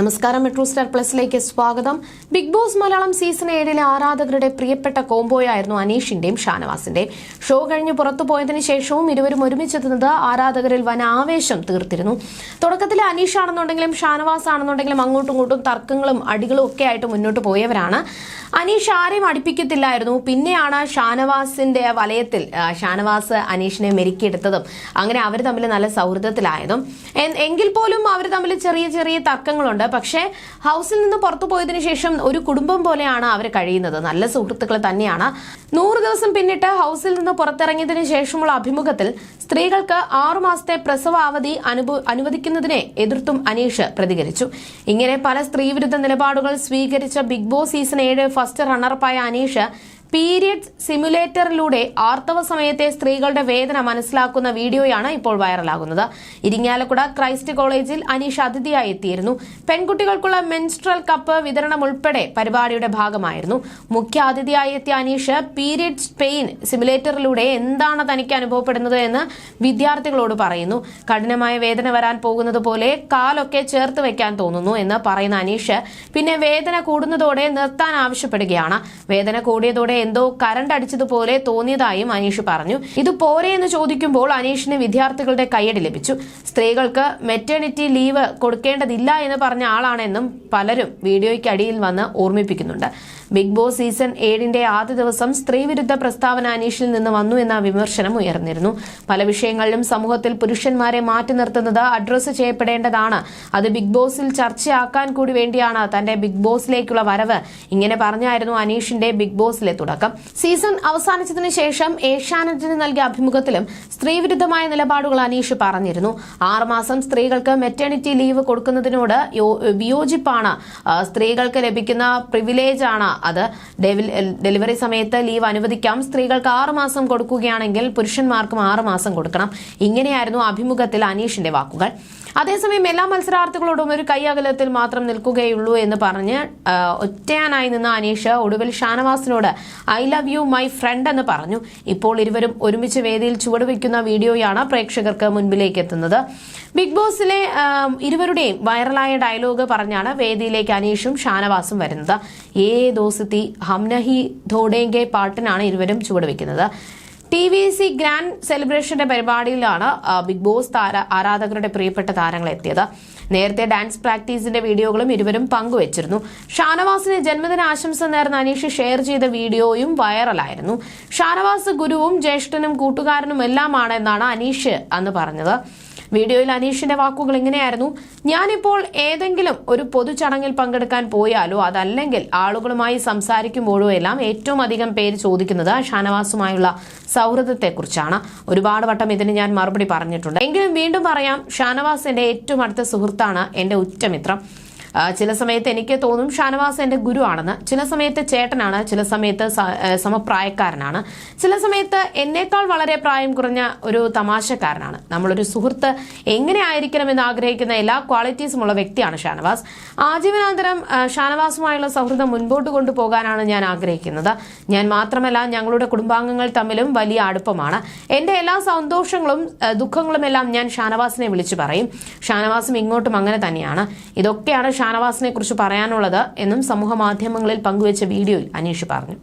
നമസ്കാരം metro star പ്ലസിലേക്ക് സ്വാഗതം. Big boss Malayalam season ഏഴിലെ ആരാധകരുടെ പ്രിയപ്പെട്ട കോംബോയായിരുന്നു അനീഷിന്റെയും ഷാനവാസിന്റെയും ഷോ കഴിഞ്ഞ് പുറത്തു പോയതിനു ശേഷവും ഇരുവരും ഒരുമിച്ചെത്തുന്നത് ആരാധകരിൽ വൻ ആവേശം തീർത്തിരുന്നു. തുടക്കത്തിൽ അനീഷ് ആണെന്നുണ്ടെങ്കിലും ഷാനവാസ് ആണെന്നുണ്ടെങ്കിലും അങ്ങോട്ടും ഇങ്ങോട്ടും തർക്കങ്ങളും അടികളും ഒക്കെ ആയിട്ട് മുന്നോട്ട് പോയവരാണ്. അനീഷ് ആരെയും അടുപ്പിക്കത്തില്ലായിരുന്നു. പിന്നെയാണ് ഷാനവാസിന്റെ വലയത്തിൽ ഷാനവാസ് അനീഷിനെ മെരുക്കിയെടുത്തതും അങ്ങനെ അവർ തമ്മിൽ നല്ല സൗഹൃദത്തിലായതും. എങ്കിൽ പോലും അവർ തമ്മിൽ ചെറിയ ചെറിയ തർക്കങ്ങളുണ്ട്. പക്ഷേ ഹൗസിൽ നിന്ന് പുറത്തു പോയതിനു ശേഷം ഒരു കുടുംബം പോലെയാണ് അവർ കഴിയുന്നത്. നല്ല സുഹൃത്തുക്കൾ തന്നെയാണ്. നൂറ് ദിവസം പിന്നിട്ട് ഹൗസിൽ നിന്ന് പുറത്തിറങ്ങിയതിനു ശേഷമുള്ള അഭിമുഖത്തിൽ സ്ത്രീകൾക്ക് ആറു മാസത്തെ പ്രസവ അവധി അനുഭ- അനുവദിക്കുന്നതിനെ എതിർത്തും അനീഷ് പ്രതികരിച്ചു. ഇങ്ങനെ പല സ്ത്രീവിരുദ്ധ നിലപാടുകൾ സ്വീകരിച്ച ബിഗ് ബോസ് സീസൺ ഏഴ് ഫസ്റ്റ് റണ്ണറപ്പായ അനീഷ് പീരിയഡ് സിമുലേറ്ററിലൂടെ ആർത്തവ സമയത്തെ സ്ത്രീകളുടെ വേദന മനസ്സിലാക്കുന്ന വീഡിയോയാണ് ഇപ്പോൾ വൈറലാകുന്നത്. ഇരിങ്ങാലക്കുട ക്രൈസ്റ്റ് കോളേജിൽ അനീഷ് അതിഥിയായി എത്തിയിരുന്നു. പെൺകുട്ടികൾക്കുള്ള മെൻസ്ട്രൽ കപ്പ് വിതരണം ഉൾപ്പെടെ പരിപാടിയുടെ ഭാഗമായിരുന്നു. മുഖ്യ അതിഥിയായി എത്തിയ അനീഷ് പീരിയഡ്സ് പെയിൻ സിമുലേറ്ററിലൂടെ എന്താണ് തനിക്ക് അനുഭവപ്പെടുന്നത് എന്ന് വിദ്യാർത്ഥികളോട് പറയുന്നു. കഠിനമായ വേദന വരാൻ പോകുന്നത് പോലെ കാലൊക്കെ ചേർത്ത് വെക്കാൻ തോന്നുന്നു എന്ന് പറയുന്ന അനീഷ് പിന്നെ വേദന കൂടുന്നതോടെ നിർത്താൻ ആവശ്യപ്പെടുകയാണ്. വേദന കൂടിയതോടെ എന്തോ കരണ്ട് അടിച്ചതുപോലെ തോന്നിയതായും അനീഷ് പറഞ്ഞു. ഇത് പോരെ എന്ന് ചോദിക്കുമ്പോൾ അനീഷിന് വിദ്യാർത്ഥികളുടെ കയ്യടി ലഭിച്ചു. സ്ത്രീകൾക്ക് മെറ്റേണിറ്റി ലീവ് കൊടുക്കേണ്ടതില്ല എന്ന് പറഞ്ഞ ആളാണെന്നും പലരും വീഡിയോയ്ക്ക് അടിയിൽ വന്ന് ഓർമ്മിപ്പിക്കുന്നുണ്ട്. ബിഗ് ബോസ് സീസൺ ഏഴിന്റെ ആദ്യ ദിവസം സ്ത്രീവിരുദ്ധ പ്രസ്താവന അനീഷിൽ നിന്ന് വന്നു എന്ന വിമർശനം ഉയർന്നിരുന്നു. പല വിഷയങ്ങളിലും സമൂഹത്തിൽ പുരുഷന്മാരെ മാറ്റി നിർത്തുന്നത് അഡ്രസ്സ് ചെയ്യപ്പെടേണ്ടതാണ്. അത് ബിഗ് ബോസിൽ ചർച്ചയാക്കാൻ കൂടി വേണ്ടിയാണ് തന്റെ ബിഗ് ബോസിലേക്കുള്ള വരവ്. ഇങ്ങനെ പറഞ്ഞായിരുന്നു അനീഷിന്റെ ബിഗ് ബോസിലെ തുടക്കം. സീസൺ അവസാനിച്ചതിനു ശേഷം ഏഷ്യാനെറ്റിന് നൽകിയ അഭിമുഖത്തിലും സ്ത്രീവിരുദ്ധമായ നിലപാടുകൾ അനീഷ് പറഞ്ഞിരുന്നു. ആറുമാസം സ്ത്രീകൾക്ക് മെറ്റേണിറ്റി ലീവ് കൊടുക്കുന്നതിനോട് വിയോജിപ്പാണ് സ്ത്രീകൾക്ക് ലഭിക്കുന്ന പ്രിവിലേജാണ് അത് ഡെലിവറി സമയത്ത് ലീവ് അനുവദിക്കാം. സ്ത്രീകൾക്ക് ആറ് മാസം കൊടുക്കുകയാണെങ്കിൽ പുരുഷന്മാർക്കും ആറ് മാസം കൊടുക്കണം. ഇങ്ങനെയായിരുന്നു അഭിമുഖത്തിൽ അനീഷിന്റെ വാക്കുകൾ. അതേസമയം എല്ലാ മത്സരാർത്ഥികളോടും ഒരു കൈ അകലത്തിൽ മാത്രം നിൽക്കുകയുള്ളൂ എന്ന് പറഞ്ഞ് ഒറ്റയാനായി നിന്ന അനീഷ് ഒടുവിൽ ഷാനവാസിനോട് I love you my friend എന്ന് പറഞ്ഞു. ഇപ്പോൾ ഇരുവരും ഒരുമിച്ച് വേദിയിൽ ചുവടുവെക്കുന്ന വീഡിയോയാണ് പ്രേക്ഷകർക്ക് മുൻപിലേക്ക് എത്തുന്നത്. ബിഗ് ബോസിലെ ഇരുവരുടെയും വൈറലായ ഡയലോഗ് പറഞ്ഞാണ് വേദിയിലേക്ക് അനീഷും ഷാനവാസും വരുന്നത്. ഏ ദോസ്തി ഹംനഹി ധോഡേങ്കെ പാട്ടിനാണ് ഇരുവരും ചുവടുവെക്കുന്നത്. ടി വി സി ഗ്രാൻഡ് സെലിബ്രേഷന്റെ പരിപാടിയിലാണ് ബിഗ് ബോസ് താര ആരാധകരുടെ പ്രിയപ്പെട്ട താരങ്ങൾ എത്തിയത്. നേരത്തെ ഡാൻസ് പ്രാക്ടീസിന്റെ വീഡിയോകളും ഇരുവരും പങ്കുവച്ചിരുന്നു. ഷാനവാസിന് ജന്മദിന ആശംസ നേർന്ന അനീഷ് ഷെയർ ചെയ്ത വീഡിയോയും വൈറലായിരുന്നു. ഷാനവാസ് ഗുരുവും ജ്യേഷ്ഠനും കൂട്ടുകാരനും എല്ലാമാണ് എന്നാണ് അനീഷ് അന്ന് പറഞ്ഞത്. വീഡിയോയിൽ അനീഷിന്റെ വാക്കുകൾ ഇങ്ങനെയായിരുന്നു ഞാനിപ്പോൾ ഏതെങ്കിലും ഒരു പൊതുചടങ്ങിൽ പങ്കെടുക്കാൻ പോയാലോ അതല്ലെങ്കിൽ ആളുകളുമായി സംസാരിക്കുമ്പോഴോ എല്ലാം ഏറ്റവും അധികം പേര് ചോദിക്കുന്നത് ഷാനവാസുമായുള്ള സൗഹൃദത്തെക്കുറിച്ചാണ്. ഒരുപാട് വട്ടം ഇതിന് ഞാൻ മറുപടി പറഞ്ഞിട്ടുണ്ട്. എങ്കിലും വീണ്ടും പറയാം ഷാനവാസ് എന്റെ ഏറ്റവും അടുത്ത സുഹൃത്താണ് എന്റെ ഉറ്റമിത്രം. ചില സമയത്ത് എനിക്ക് തോന്നും ഷാനവാസ് എന്റെ ഗുരുവാണെന്ന്. ചില സമയത്ത് ചേട്ടനാണ് ചില സമയത്ത് സമപ്രായക്കാരനാണ്. ചില സമയത്ത് എന്നേക്കാൾ വളരെ പ്രായം കുറഞ്ഞ ഒരു തമാശക്കാരനാണ്. നമ്മളൊരു സുഹൃത്ത് എങ്ങനെ ആയിരിക്കണമെന്ന് ആഗ്രഹിക്കുന്ന എല്ലാ ക്വാളിറ്റീസും ഉള്ള വ്യക്തിയാണ് ഷാനവാസ്. ആജീവനാന്തരം ഷാനവാസുമായുള്ള സൗഹൃദം മുൻപോട്ട് കൊണ്ടുപോകാനാണ് ഞാൻ ആഗ്രഹിക്കുന്നത്. ഞാൻ മാത്രമല്ല ഞങ്ങളുടെ കുടുംബാംഗങ്ങൾ തമ്മിലും വലിയ അടുപ്പമാണ്. എന്റെ എല്ലാ സന്തോഷങ്ങളും ദുഃഖങ്ങളും എല്ലാം ഞാൻ ഷാനവാസിനെ വിളിച്ചു പറയും. ഷാനവാസും ഇങ്ങോട്ടും അങ്ങനെ തന്നെയാണ്. ഇതൊക്കെയാണ് ഷാനവാസിനെ കുറിച്ച് പറയാനുള്ളത് എന്നും സമൂഹ മാധ്യമങ്ങളിൽ പങ്കുവച്ച വീഡിയോയിൽ അനീഷ് പറഞ്ഞു.